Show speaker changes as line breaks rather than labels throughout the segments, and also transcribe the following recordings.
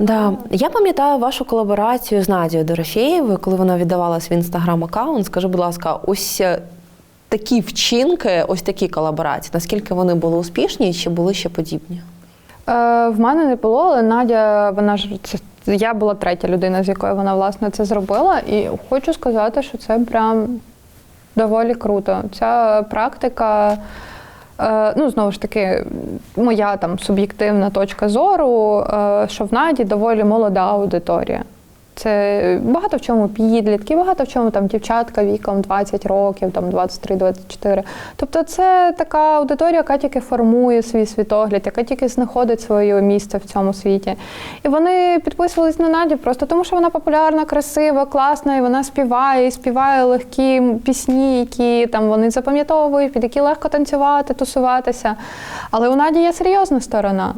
Да. Я пам'ятаю вашу колаборацію з Надією Дорофєєвою, коли вона віддавала свій інстаграм-аккаунт. Скажи, будь ласка, ось е, такі вчинки, ось такі колаборації, наскільки вони були успішні, чи були ще подібні?
Е, в мене не було, але Надя, вона ж це. Я була третя людина, з якою вона власне це зробила, і хочу сказати, що це прям доволі круто. Ця практика, ну знову ж таки, моя там суб'єктивна точка зору, е, що в Наді доволі молода аудиторія. Це багато в чому підлітки, багато в чому там дівчатка віком 20 років, там 23-24. Тобто це така аудиторія, яка тільки формує свій світогляд, яка тільки знаходить своє місце в цьому світі. І вони підписувались на Наді просто тому, що вона популярна, красива, класна, і вона співає, і співає легкі пісні, які там вони запам'ятовують, під які легко танцювати, тусуватися. Але у Наді є серйозна сторона.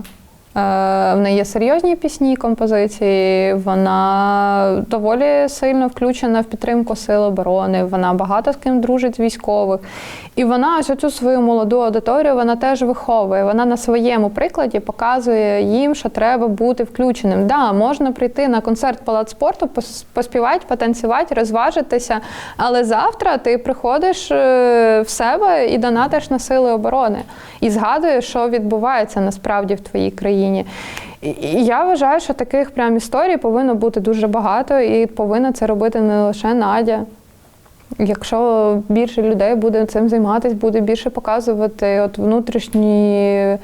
Е, В неї є серйозні пісні, композиції. Вона доволі сильно включена в підтримку сил оборони. Вона багато з ким дружить з військових. І вона ось цю свою молоду аудиторію вона теж виховує. Вона на своєму прикладі показує їм, що треба бути включеним. Да, можна прийти на концерт палац спорту, поспівати, потанцювати, розважитися. Але завтра ти приходиш е, в себе і донатиш на сили оборони і згадуєш, що відбувається насправді в твоїй країні. І- І я вважаю, що таких прям історій повинно бути дуже багато, і повинна це робити не лише Надя. Якщо більше людей буде цим займатися, буде більше показувати от внутрішні,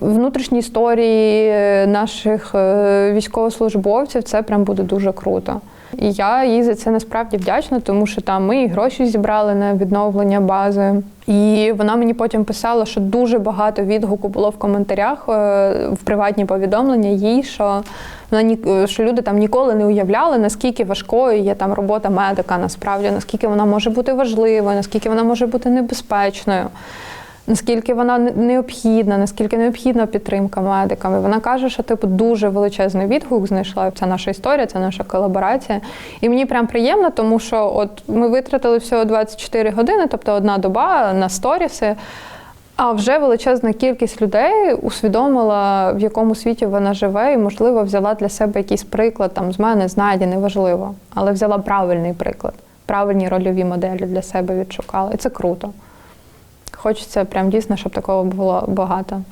внутрішні історії наших е, військовослужбовців, це прям буде дуже круто. І я їй за це насправді вдячна, тому що там ми і гроші зібрали на відновлення бази. І вона мені потім писала, що дуже багато відгуку було в коментарях е, в приватні повідомлення їй, що вона ні, е, що люди там ніколи не уявляли, наскільки важкою є там робота медика, насправді, наскільки вона може бути важливою, наскільки вона може бути небезпечною. Наскільки вона необхідна, наскільки необхідна підтримка медиками. Вона каже, що типу дуже величезний відгук знайшла. Це наша історія, це наша колаборація. І мені прям приємно, тому що от ми витратили всього 24 години, тобто одна доба на сторіси. А вже величезна кількість людей усвідомила, в якому світі вона живе, і, можливо, взяла для себе якийсь приклад там з мене, з Наді, неважливо, але взяла правильний приклад, правильні рольові моделі для себе відшукала. І це круто. Хочеться прям дійсно, щоб такого було багато.